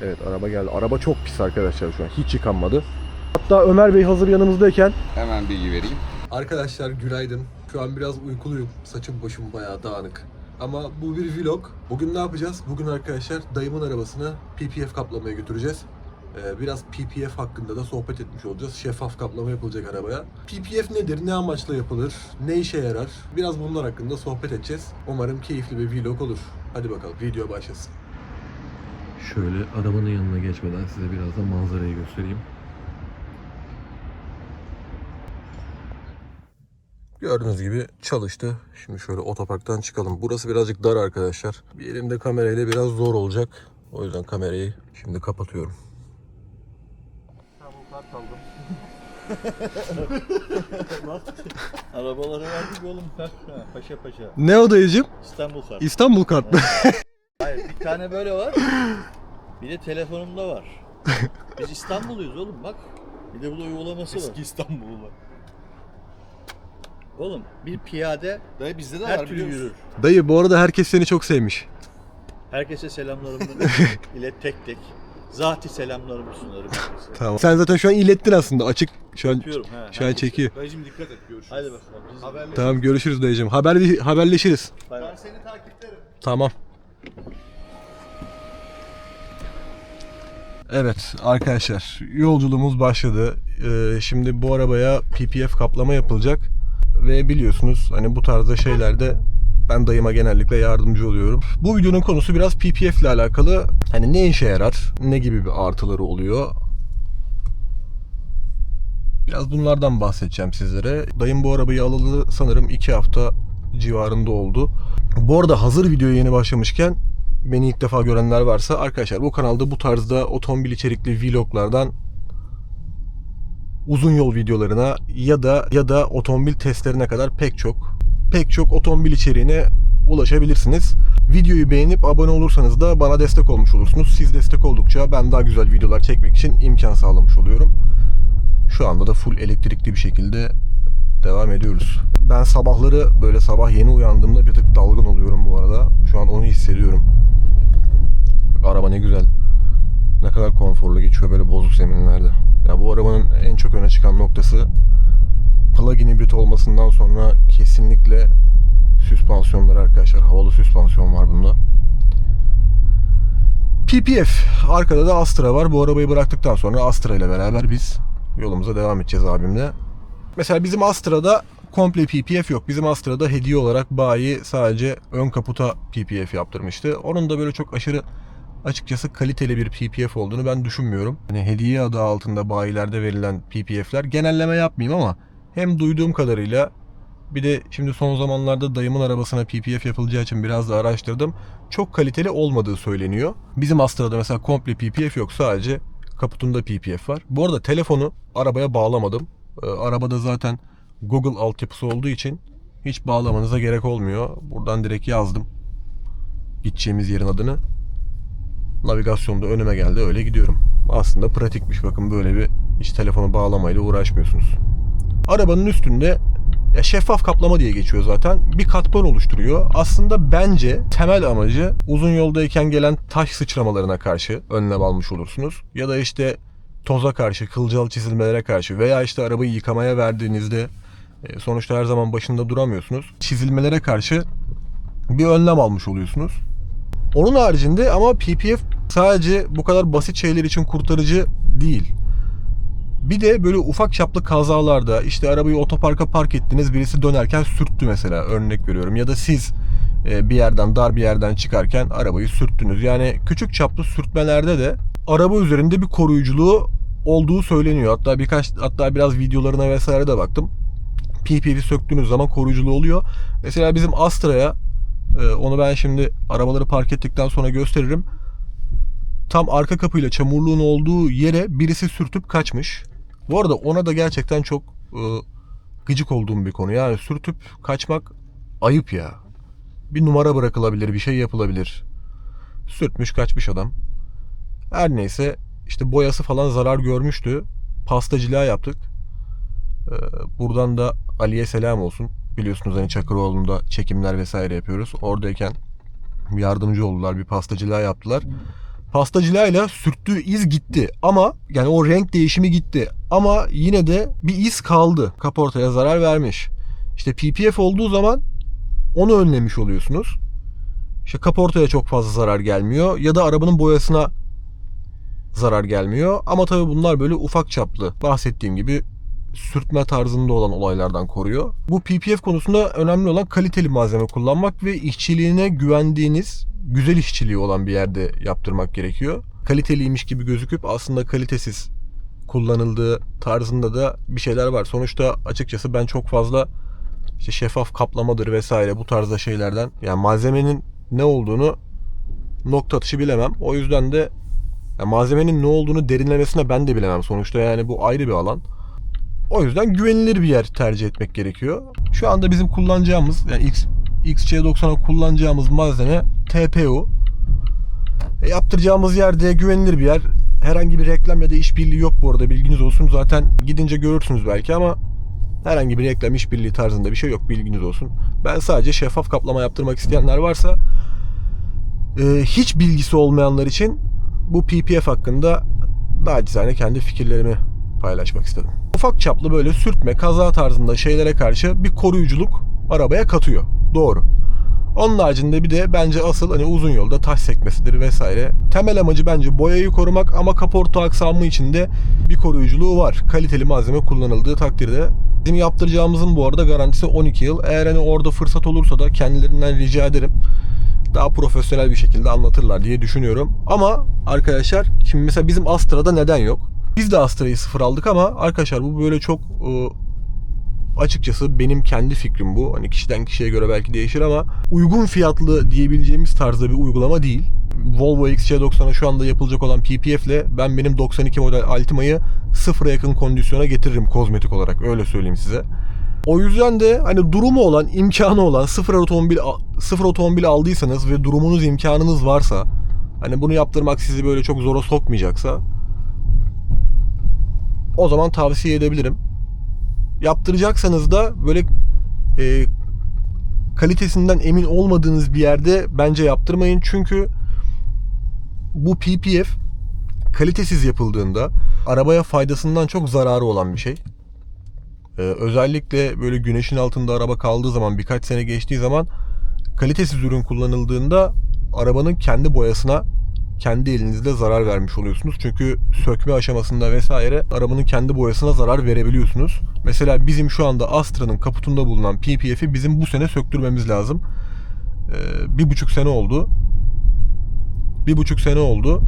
Evet araba geldi. Araba çok pis arkadaşlar şu an. Hiç yıkanmadı. Hatta Ömer Bey hazır yanımızdayken Hemen bilgi vereyim. Arkadaşlar günaydın. Şu an biraz uykuluyum. Saçım başım bayağı dağınık. Ama bu bir vlog. Bugün ne yapacağız? Bugün arkadaşlar dayımın arabasını PPF kaplamaya götüreceğiz. Ee, biraz PPF hakkında da sohbet etmiş olacağız. Şeffaf kaplama yapılacak arabaya. PPF nedir? Ne amaçla yapılır? Ne işe yarar? Biraz bunlar hakkında sohbet edeceğiz. Umarım keyifli bir vlog olur. Hadi bakalım video başlasın. Şöyle arabanın yanına geçmeden size biraz da manzarayı göstereyim. Gördüğünüz gibi çalıştı. Şimdi şöyle otoparktan çıkalım. Burası birazcık dar arkadaşlar. Bir elimde kamerayla biraz zor olacak. O yüzden kamerayı şimdi kapatıyorum. Arabaları verdik oğlum. Ha, paşa paşa. Ne o dayıcım? İstanbul kart. İstanbul kart? Hayır bir tane böyle var. Bir de telefonumda var. Biz İstanbulluyuz oğlum bak. Bir de bu da uygulaması var. Eski İstanbul'da. Oğlum bir piyade Dayı bizde de her var türlü biliyor musun? yürür. Dayı bu arada herkes seni çok sevmiş. Herkese selamlarımı ilet tek tek. Zati selamlarımı sunarım herkese. Tamam. Sen zaten şu an ilettin aslında. Açık şu an Öpüyorum ha. şu an çekiyor. Dayıcım dikkat et görüşürüz. Hadi bakalım. Biz Haberleşiriz. Tamam görüşürüz dayıcım. Haber haberleşiriz. Bay bay. Ben seni takiplerim. Tamam. Evet arkadaşlar yolculuğumuz başladı. Ee, şimdi bu arabaya PPF kaplama yapılacak ve biliyorsunuz hani bu tarzda şeylerde ben dayıma genellikle yardımcı oluyorum. Bu videonun konusu biraz PPF ile alakalı. Hani ne işe yarar, ne gibi bir artıları oluyor. Biraz bunlardan bahsedeceğim sizlere. Dayım bu arabayı alalı sanırım 2 hafta civarında oldu. Bu arada hazır videoya yeni başlamışken beni ilk defa görenler varsa arkadaşlar bu kanalda bu tarzda otomobil içerikli vloglardan uzun yol videolarına ya da ya da otomobil testlerine kadar pek çok pek çok otomobil içeriğine ulaşabilirsiniz. Videoyu beğenip abone olursanız da bana destek olmuş olursunuz. Siz destek oldukça ben daha güzel videolar çekmek için imkan sağlamış oluyorum. Şu anda da full elektrikli bir şekilde devam ediyoruz. Ben sabahları böyle sabah yeni uyandığımda bir tık dalgın oluyorum bu arada. Şu an onu hissediyorum. Araba ne güzel. Ne kadar konforlu geçiyor böyle bozuk zeminlerde. Ya bu arabanın en çok öne çıkan noktası plug-in hibrit olmasından sonra kesinlikle süspansiyonları arkadaşlar. Havalı süspansiyon var bunda. PPF. Arkada da Astra var. Bu arabayı bıraktıktan sonra Astra ile beraber biz yolumuza devam edeceğiz abimle. Mesela bizim Astra'da komple PPF yok. Bizim Astra'da hediye olarak bayi sadece ön kaputa PPF yaptırmıştı. Onun da böyle çok aşırı açıkçası kaliteli bir PPF olduğunu ben düşünmüyorum. Hani hediye adı altında bayilerde verilen PPF'ler genelleme yapmayayım ama hem duyduğum kadarıyla bir de şimdi son zamanlarda dayımın arabasına PPF yapılacağı için biraz da araştırdım. Çok kaliteli olmadığı söyleniyor. Bizim Astra'da mesela komple PPF yok. Sadece kaputunda PPF var. Bu arada telefonu arabaya bağlamadım. Ee, arabada zaten Google altyapısı olduğu için hiç bağlamanıza gerek olmuyor. Buradan direkt yazdım. Gideceğimiz yerin adını. Navigasyonda önüme geldi öyle gidiyorum. Aslında pratikmiş bakın böyle bir hiç telefonu bağlamayla uğraşmıyorsunuz. Arabanın üstünde ya şeffaf kaplama diye geçiyor zaten. Bir katman oluşturuyor. Aslında bence temel amacı uzun yoldayken gelen taş sıçramalarına karşı önlem almış olursunuz. Ya da işte toza karşı, kılcal çizilmelere karşı veya işte arabayı yıkamaya verdiğinizde e, sonuçta her zaman başında duramıyorsunuz. Çizilmelere karşı bir önlem almış oluyorsunuz. Onun haricinde ama PPF sadece bu kadar basit şeyler için kurtarıcı değil. Bir de böyle ufak çaplı kazalarda işte arabayı otoparka park ettiniz birisi dönerken sürttü mesela örnek veriyorum ya da siz e, bir yerden dar bir yerden çıkarken arabayı sürttünüz. Yani küçük çaplı sürtmelerde de araba üzerinde bir koruyuculuğu olduğu söyleniyor. Hatta birkaç hatta biraz videolarına vesaire de baktım. PPV söktüğünüz zaman koruyuculuğu oluyor. Mesela bizim Astra'ya e, onu ben şimdi arabaları park ettikten sonra gösteririm. Tam arka kapıyla çamurluğun olduğu yere birisi sürtüp kaçmış. Bu arada ona da gerçekten çok e, gıcık olduğum bir konu. Yani sürtüp kaçmak ayıp ya. Bir numara bırakılabilir, bir şey yapılabilir. Sürtmüş kaçmış adam. Her neyse işte boyası falan zarar görmüştü. Pastacılığa yaptık. Ee, buradan da Ali'ye selam olsun. Biliyorsunuz hani Çakıroğlu'nda çekimler vesaire yapıyoruz. Oradayken yardımcı oldular. Bir pastacılığa yaptılar. pastacılayla sürttüğü iz gitti ama yani o renk değişimi gitti ama yine de bir iz kaldı. Kaportaya zarar vermiş. İşte PPF olduğu zaman onu önlemiş oluyorsunuz. İşte kaportaya çok fazla zarar gelmiyor ya da arabanın boyasına zarar gelmiyor. Ama tabii bunlar böyle ufak çaplı. Bahsettiğim gibi sürtme tarzında olan olaylardan koruyor. Bu PPF konusunda önemli olan kaliteli malzeme kullanmak ve işçiliğine güvendiğiniz, güzel işçiliği olan bir yerde yaptırmak gerekiyor. Kaliteliymiş gibi gözüküp aslında kalitesiz kullanıldığı tarzında da bir şeyler var. Sonuçta açıkçası ben çok fazla işte şeffaf kaplamadır vesaire bu tarzda şeylerden yani malzemenin ne olduğunu nokta atışı bilemem. O yüzden de ya malzemenin ne olduğunu derinlemesine ben de bilemem. Sonuçta yani bu ayrı bir alan. O yüzden güvenilir bir yer tercih etmek gerekiyor. Şu anda bizim kullanacağımız yani X, XC90'a kullanacağımız malzeme TPU. E, yaptıracağımız yer güvenilir bir yer. Herhangi bir reklam ya da işbirliği yok bu arada bilginiz olsun. Zaten gidince görürsünüz belki ama herhangi bir reklam işbirliği tarzında bir şey yok bilginiz olsun. Ben sadece şeffaf kaplama yaptırmak isteyenler varsa e, hiç bilgisi olmayanlar için bu PPF hakkında nacizane kendi fikirlerimi paylaşmak istedim. Ufak çaplı böyle sürtme, kaza tarzında şeylere karşı bir koruyuculuk arabaya katıyor. Doğru. Onun haricinde bir de bence asıl hani uzun yolda taş sekmesidir vesaire. Temel amacı bence boyayı korumak ama kaporta aksamı içinde bir koruyuculuğu var. Kaliteli malzeme kullanıldığı takdirde. Bizim yaptıracağımızın bu arada garantisi 12 yıl. Eğer hani orada fırsat olursa da kendilerinden rica ederim daha profesyonel bir şekilde anlatırlar diye düşünüyorum. Ama arkadaşlar şimdi mesela bizim Astra'da neden yok? Biz de Astra'yı sıfır aldık ama arkadaşlar bu böyle çok e, açıkçası benim kendi fikrim bu. Hani kişiden kişiye göre belki değişir ama uygun fiyatlı diyebileceğimiz tarzda bir uygulama değil. Volvo XC90'a şu anda yapılacak olan PPF ile ben benim 92 model Altima'yı sıfıra yakın kondisyona getiririm kozmetik olarak öyle söyleyeyim size. O yüzden de hani durumu olan, imkanı olan sıfır otomobil sıfır otomobil aldıysanız ve durumunuz imkanınız varsa hani bunu yaptırmak sizi böyle çok zora sokmayacaksa o zaman tavsiye edebilirim. Yaptıracaksanız da böyle e, kalitesinden emin olmadığınız bir yerde bence yaptırmayın. Çünkü bu PPF kalitesiz yapıldığında arabaya faydasından çok zararı olan bir şey. Ee, özellikle böyle güneşin altında araba kaldığı zaman birkaç sene geçtiği zaman kalitesiz ürün kullanıldığında arabanın kendi boyasına kendi elinizle zarar vermiş oluyorsunuz. Çünkü sökme aşamasında vesaire arabanın kendi boyasına zarar verebiliyorsunuz. Mesela bizim şu anda Astra'nın kaputunda bulunan PPF'i bizim bu sene söktürmemiz lazım. Ee, bir buçuk sene oldu. Bir buçuk sene oldu.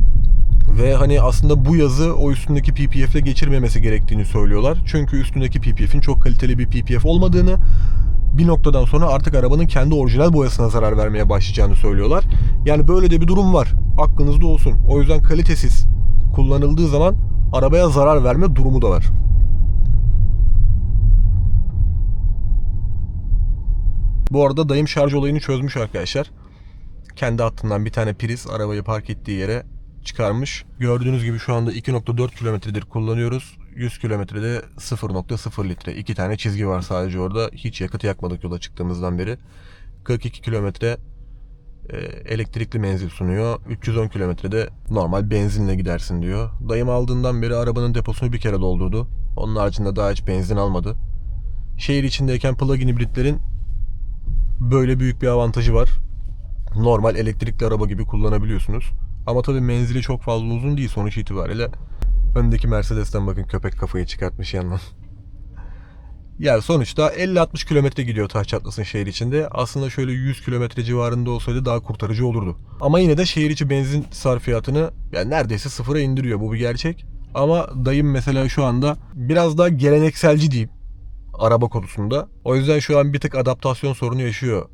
Ve hani aslında bu yazı o üstündeki PPF ile geçirmemesi gerektiğini söylüyorlar. Çünkü üstündeki PPF'in çok kaliteli bir PPF olmadığını, bir noktadan sonra artık arabanın kendi orijinal boyasına zarar vermeye başlayacağını söylüyorlar. Yani böyle de bir durum var. Aklınızda olsun. O yüzden kalitesiz kullanıldığı zaman arabaya zarar verme durumu da var. Bu arada dayım şarj olayını çözmüş arkadaşlar. Kendi hattından bir tane priz arabayı park ettiği yere çıkarmış. Gördüğünüz gibi şu anda 2.4 kilometredir kullanıyoruz. 100 kilometrede 0.0 litre. İki tane çizgi var sadece orada. Hiç yakıt yakmadık yola çıktığımızdan beri. 42 kilometre e, elektrikli menzil sunuyor. 310 kilometrede normal benzinle gidersin diyor. Dayım aldığından beri arabanın deposunu bir kere doldurdu. Onun haricinde daha hiç benzin almadı. Şehir içindeyken plug-in hibritlerin böyle büyük bir avantajı var. Normal elektrikli araba gibi kullanabiliyorsunuz. Ama tabii menzili çok fazla uzun değil sonuç itibariyle. Öndeki Mercedes'ten bakın köpek kafayı çıkartmış yandan. Yani sonuçta 50-60 kilometre gidiyor taş çatlasın şehir içinde. Aslında şöyle 100 kilometre civarında olsaydı daha kurtarıcı olurdu. Ama yine de şehir içi benzin sarfiyatını yani neredeyse sıfıra indiriyor. Bu bir gerçek. Ama dayım mesela şu anda biraz daha gelenekselci diyeyim araba konusunda. O yüzden şu an bir tık adaptasyon sorunu yaşıyor.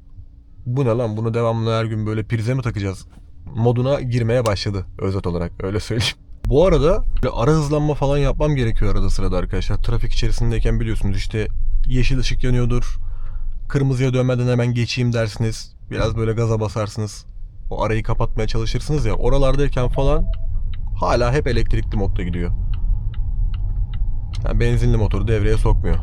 Bu ne lan bunu devamlı her gün böyle prize mi takacağız? Moduna girmeye başladı özet olarak öyle söyleyeyim. Bu arada ara hızlanma falan yapmam gerekiyor arada sırada arkadaşlar. Trafik içerisindeyken biliyorsunuz işte yeşil ışık yanıyordur. Kırmızıya dönmeden hemen geçeyim dersiniz. Biraz böyle gaza basarsınız. O arayı kapatmaya çalışırsınız ya. Oralardayken falan hala hep elektrikli modda gidiyor. Yani benzinli motoru devreye sokmuyor.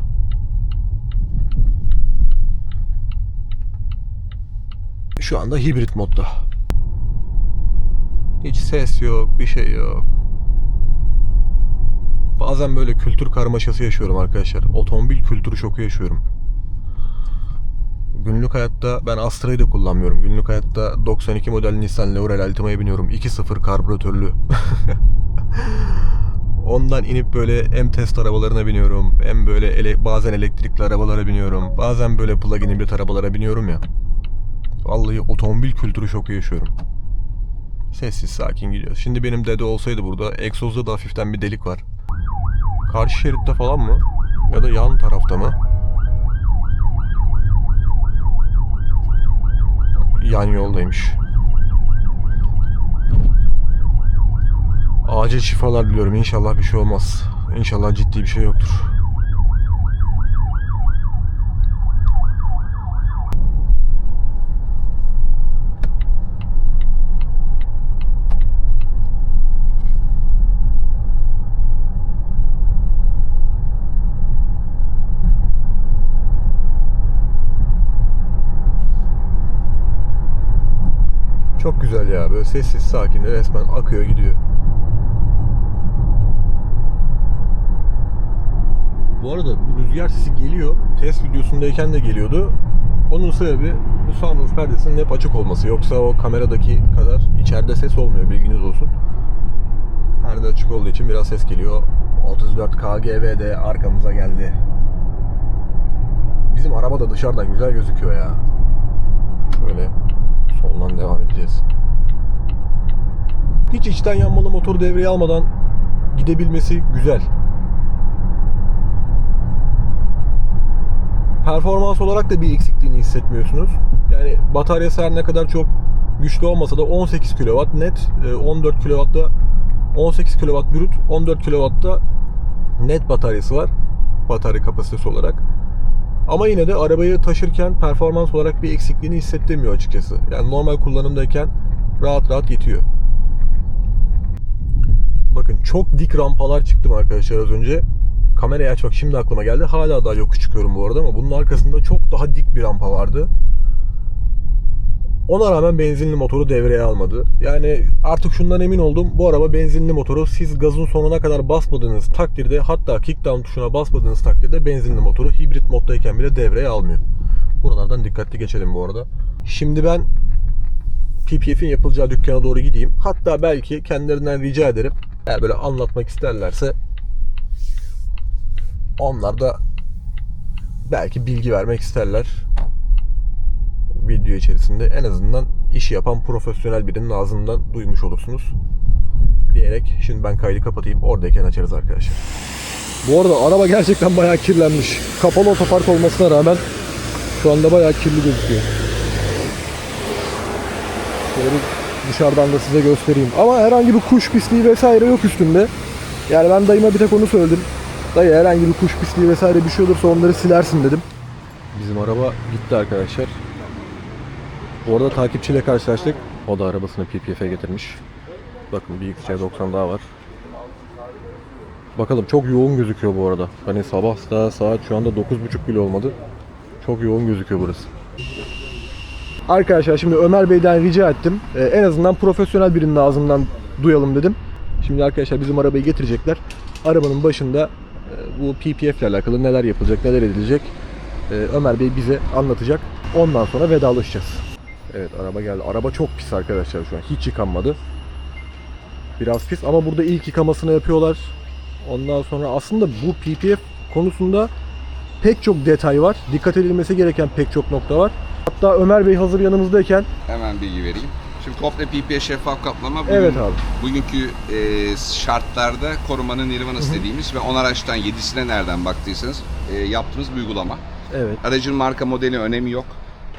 Şu anda hibrit modda. Hiç ses yok, bir şey yok. Bazen böyle kültür karmaşası yaşıyorum arkadaşlar. Otomobil kültürü şoku yaşıyorum. Günlük hayatta ben Astra'yı da kullanmıyorum. Günlük hayatta 92 model Nissan Laurel Altima'ya biniyorum. 2.0 karbüratörlü. Ondan inip böyle hem test arabalarına biniyorum. Hem böyle ele, bazen elektrikli arabalara biniyorum. Bazen böyle plug-in hibrit arabalara biniyorum ya. Vallahi otomobil kültürü şoku yaşıyorum. Sessiz sakin gidiyor. Şimdi benim dede olsaydı burada egzozda da hafiften bir delik var. Karşı şeritte falan mı? Ya da yan tarafta mı? Yan yoldaymış. Acil şifalar diliyorum. İnşallah bir şey olmaz. İnşallah ciddi bir şey yoktur. Çok güzel ya. Böyle sessiz sakin resmen akıyor gidiyor. Bu arada bu rüzgar sesi geliyor. Test videosundayken de geliyordu. Onun sebebi bu sunroof perdesinin hep açık olması. Yoksa o kameradaki kadar içeride ses olmuyor bilginiz olsun. Perde açık olduğu için biraz ses geliyor. 34 KGV de arkamıza geldi. Bizim araba da dışarıdan güzel gözüküyor ya. Şöyle soldan devam edeceğiz. Hiç içten yanmalı motoru devreye almadan gidebilmesi güzel. Performans olarak da bir eksikliğini hissetmiyorsunuz. Yani bataryası her ne kadar çok güçlü olmasa da 18 kW net, e, 14 kW'da 18 kW brüt, 14 kW'da net bataryası var. Batarya kapasitesi olarak. Ama yine de arabayı taşırken performans olarak bir eksikliğini hissettirmiyor açıkçası. Yani normal kullanımdayken rahat rahat yetiyor. Bakın çok dik rampalar çıktım arkadaşlar az önce. Kamerayı açmak şimdi aklıma geldi. Hala daha yokuş çıkıyorum bu arada ama bunun arkasında çok daha dik bir rampa vardı. Ona rağmen benzinli motoru devreye almadı. Yani artık şundan emin oldum. Bu araba benzinli motoru siz gazın sonuna kadar basmadığınız takdirde hatta kickdown tuşuna basmadığınız takdirde benzinli motoru hibrit moddayken bile devreye almıyor. Buralardan dikkatli geçelim bu arada. Şimdi ben PPF'in yapılacağı dükkana doğru gideyim. Hatta belki kendilerinden rica ederim. Eğer böyle anlatmak isterlerse onlar da belki bilgi vermek isterler video içerisinde en azından işi yapan profesyonel birinin ağzından duymuş olursunuz diyerek şimdi ben kaydı kapatayım oradayken açarız arkadaşlar. Bu arada araba gerçekten bayağı kirlenmiş. Kapalı otopark olmasına rağmen şu anda bayağı kirli gözüküyor. Şöyle bir dışarıdan da size göstereyim. Ama herhangi bir kuş pisliği vesaire yok üstünde. Yani ben dayıma bir tek onu söyledim. Dayı herhangi bir kuş pisliği vesaire bir şey olursa onları silersin dedim. Bizim araba gitti arkadaşlar. Bu arada takipçiyle karşılaştık. O da arabasını PPF'e getirmiş. Bakın bir XC90 daha var. Bakalım çok yoğun gözüküyor bu arada. Hani sabah daha saat şu anda 9.30 bile olmadı. Çok yoğun gözüküyor burası. Arkadaşlar şimdi Ömer Bey'den rica ettim. Ee, en azından profesyonel birinin ağzından duyalım dedim. Şimdi arkadaşlar bizim arabayı getirecekler. Arabanın başında e, bu PPF ile alakalı neler yapılacak, neler edilecek e, Ömer Bey bize anlatacak. Ondan sonra vedalaşacağız. Evet araba geldi. Araba çok pis arkadaşlar şu an. Hiç yıkanmadı. Biraz pis ama burada ilk yıkamasını yapıyorlar. Ondan sonra aslında bu PPF konusunda pek çok detay var. Dikkat edilmesi gereken pek çok nokta var. Hatta Ömer Bey hazır yanımızdayken Hemen bilgi vereyim. Şimdi komple PPE şeffaf kaplama bugün, Evet abi. bugünkü e, şartlarda korumanın nirvanası dediğimiz ve 10 araçtan 7'sine nereden baktıysanız e, yaptığımız bir uygulama. evet Aracın marka modeli önemi yok.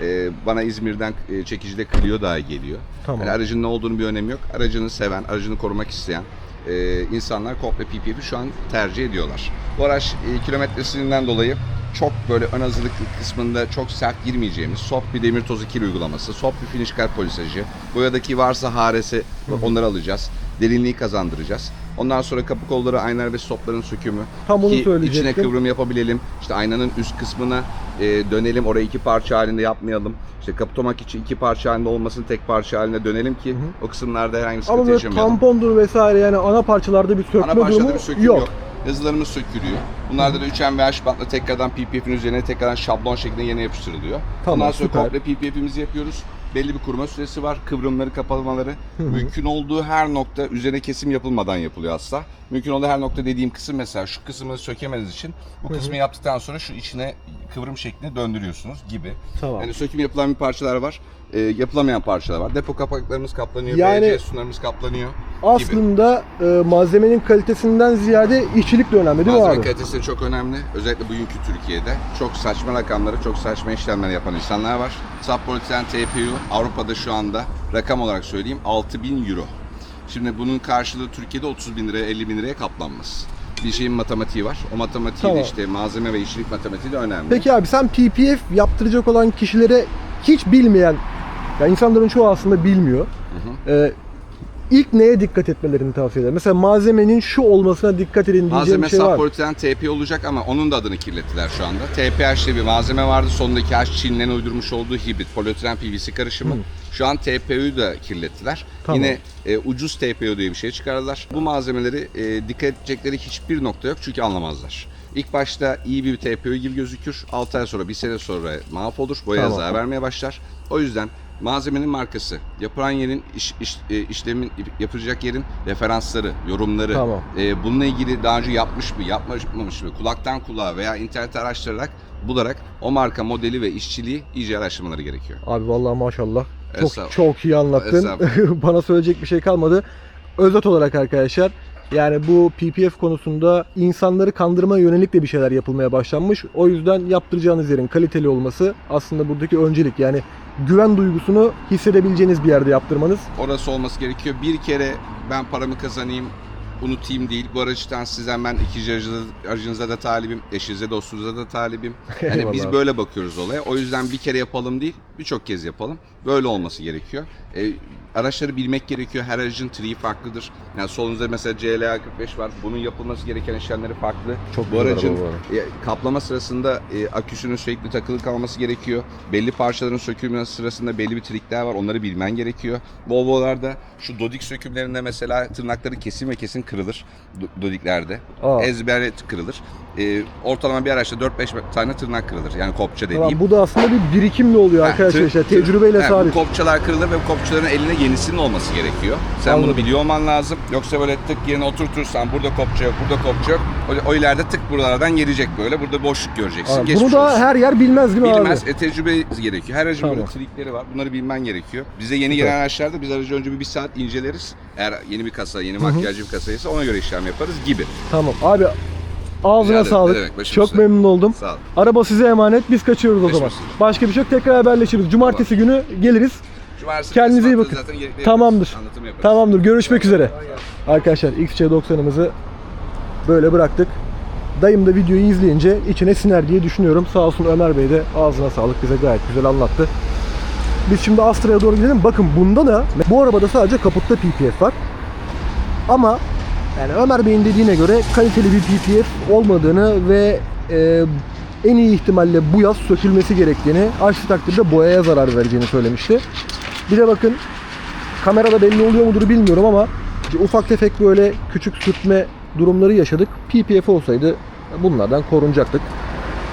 E, bana İzmir'den e, çekicide Clio daha geliyor. tamam. Yani aracın ne olduğunu bir önemi yok. Aracını seven, aracını korumak isteyen e, insanlar komple PPF'i şu an tercih ediyorlar. Bu araç e, kilometresinden dolayı çok böyle ön hazırlık kısmında çok sert girmeyeceğimiz soft bir demir tozu kil uygulaması, soft bir finish kar polisajı, boyadaki varsa haresi onları alacağız. derinliği kazandıracağız. Ondan sonra kapı kolları, aynalar ve stopların sökümü. Tam onu Ki içine söyleyecektim. kıvrım yapabilelim. İşte aynanın üst kısmına e, dönelim. Orayı iki parça halinde yapmayalım. İşte kapatomak için iki parça halinde olmasın tek parça halinde dönelim ki o kısımlarda herhangi bir Ama sıkıntı böyle yaşamayalım. tampondur vesaire yani ana parçalarda bir sökme Ana parçada durumu bir söküm yok. yok. Yazılarımız sökülüyor. Bunlarda da 3M ve H bantla tekrardan PPF'in üzerine tekrardan şablon şeklinde yeni yapıştırılıyor. Tamam, Ondan sonra süper. komple PPF'imizi yapıyoruz. Belli bir kuruma süresi var. Kıvrımları, kapatmaları. Mümkün olduğu her nokta üzerine kesim yapılmadan yapılıyor asla. Mümkün olduğu her nokta dediğim kısım mesela şu kısmı sökemeniz için bu kısmı yaptıktan sonra şu içine kıvrım şeklinde döndürüyorsunuz gibi. Tamam. Yani söküm yapılan bir parçalar var. e, yapılamayan parçalar var. Depo kapaklarımız kaplanıyor. Yani- BC sunlarımız kaplanıyor. Aslında e, malzemenin kalitesinden ziyade işçilik de önemli değil mi Malzeme abi? kalitesi çok önemli. Özellikle bugünkü Türkiye'de çok saçma rakamları, çok saçma işlemler yapan insanlar var. Subpolitilen TPU Avrupa'da şu anda rakam olarak söyleyeyim 6000 euro. Şimdi bunun karşılığı Türkiye'de 30 bin liraya 50 bin liraya kaplanmaz. Bir şeyin matematiği var. O matematiği Tamam. de işte malzeme ve işçilik matematiği de önemli. Peki abi sen PPF yaptıracak olan kişilere hiç bilmeyen, ya insanların çoğu aslında bilmiyor. E, ilk neye dikkat etmelerini tavsiye ederim? Mesela malzemenin şu olmasına dikkat edin diyeceğim Malzeme bir şey var. mı? subpolitilen TP olacak ama onun da adını kirlettiler şu anda. TPH diye bir malzeme vardı. Sondaki H Çin'lerin uydurmuş olduğu hibrit polietilen PVC karışımı. Şu an TPU'yu da kirlettiler. Tamam. Yine e, ucuz TPU diye bir şey çıkardılar. Bu malzemeleri e, dikkat edecekleri hiçbir nokta yok çünkü anlamazlar. İlk başta iyi bir TPU gibi gözükür. 6 ay sonra, bir sene sonra mahvolur. Boya Tamam. zarar vermeye başlar. O yüzden malzemenin markası, yapılan yerin, iş, iş- e, işlemin yapılacak yerin referansları, yorumları, Tamam. e, bununla ilgili daha önce yapmış mı, yapmamış mı, kulaktan kulağa veya internet araştırarak bularak o marka modeli ve işçiliği iyice araştırmaları gerekiyor. Abi vallahi maşallah. Çok çok iyi anlattın. Bana söyleyecek bir şey kalmadı. Özet olarak arkadaşlar yani bu PPF konusunda insanları kandırma yönelik de bir şeyler yapılmaya başlanmış. O yüzden yaptıracağınız yerin kaliteli olması aslında buradaki öncelik. Yani güven duygusunu hissedebileceğiniz bir yerde yaptırmanız. Orası olması gerekiyor. Bir kere ben paramı kazanayım, unutayım değil. Bu araçtan sizden ben ikinci aracınıza, aracınıza da talibim, eşinize, dostunuza da talibim. Eyvallah. biz böyle bakıyoruz olaya. O yüzden bir kere yapalım değil, birçok kez yapalım. Böyle olması gerekiyor. E, araçları bilmek gerekiyor. Her aracın triği farklıdır. Yani solunuzda mesela CLA 45 var. Bunun yapılması gereken işlemleri farklı. Çok bu aracın e, kaplama sırasında e, aküsünün sürekli takılı kalması gerekiyor. Belli parçaların sökülmesi sırasında belli bir trikler var. Onları bilmen gerekiyor. Volvo'larda şu dodik sökümlerinde mesela tırnakları kesin ve kesin kırılır. Do- dodiklerde. Aa. Ezberle kırılır. E, ortalama bir araçta 4-5 tane tırnak kırılır. Yani kopça dediğim. Tamam, bu da aslında bir birikimle oluyor Ha, arkadaşlar. tır- işte, tır- tecrübeyle he, sabit. Kopçalar kırılır ve kopçaların eline yenisinin olması gerekiyor. Sen Anladım. bunu biliyor olman lazım. Yoksa böyle tık yerine oturtursan burada kopça yok, burada kopça yok. O, o ileride tık buralardan gelecek böyle. Burada boşluk göreceksin. Geçmiş bunu da olsun. her yer bilmez değil mi Bilmez. abi? E, tecrübe gerekiyor. Her aracın böyle Tamam. trikleri var. Bunları bilmen gerekiyor. Bize yeni gelen araçlarda biz aracı önce bir, bir saat inceleriz. Eğer yeni bir kasa, yeni makyajlı bir kasaysa ona göre işlem yaparız gibi. Tamam abi ağzına ederim. sağlık. Ne demek, başım Çok üstüne. memnun oldum. Sağ ol. Araba size emanet. Biz kaçıyoruz o Başım zaman. üstüne. Başka bir şey yok. Tekrar haberleşiriz. Cumartesi günü geliriz. Cumartesi Kendinize iyi bakın. zaten gerekli Tamamdır. yaparız. Anlatım yaparız. Tamamdır. Görüşmek üzere. Arkadaşlar XC90'ımızı böyle bıraktık. Dayım da videoyu izleyince içine siner diye düşünüyorum. Sağ olsun Ömer Bey de ağzına sağlık bize gayet güzel anlattı. Biz şimdi Astra'ya doğru gidelim. Bakın bunda da bu arabada sadece kaputta PPF var. Ama yani Ömer Bey'in dediğine göre kaliteli bir PPF olmadığını ve e, en iyi ihtimalle bu yaz sökülmesi gerektiğini, aksi takdirde boyaya zarar vereceğini söylemişti. Bir de bakın kamerada belli oluyor mudur bilmiyorum ama ufak tefek böyle küçük sürtme durumları yaşadık. PPF olsaydı bunlardan korunacaktık.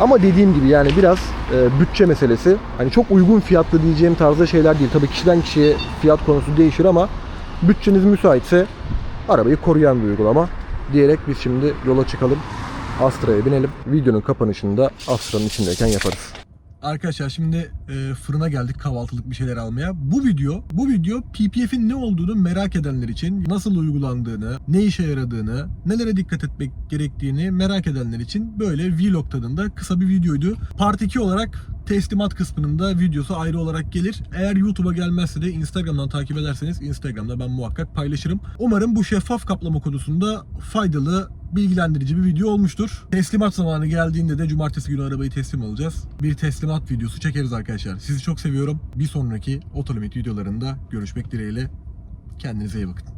Ama dediğim gibi yani biraz e, bütçe meselesi. Hani çok uygun fiyatlı diyeceğim tarzda şeyler değil. Tabii kişiden kişiye fiyat konusu değişir ama bütçeniz müsaitse arabayı koruyan bir uygulama diyerek biz şimdi yola çıkalım. Astra'ya binelim. Videonun kapanışını da Astra'nın içindeyken yaparız. Arkadaşlar şimdi e, fırına geldik kahvaltılık bir şeyler almaya. Bu video, bu video PPF'in ne olduğunu merak edenler için, nasıl uygulandığını, ne işe yaradığını, nelere dikkat etmek gerektiğini merak edenler için böyle vlog tadında kısa bir videoydu. Part 2 olarak teslimat kısmının da videosu ayrı olarak gelir. Eğer YouTube'a gelmezse de Instagram'dan takip ederseniz Instagram'da ben muhakkak paylaşırım. Umarım bu şeffaf kaplama konusunda faydalı, bilgilendirici bir video olmuştur. Teslimat zamanı geldiğinde de cumartesi günü arabayı teslim alacağız. Bir teslimat videosu çekeriz arkadaşlar. Sizi çok seviyorum. Bir sonraki Otolimit videolarında görüşmek dileğiyle. Kendinize iyi bakın.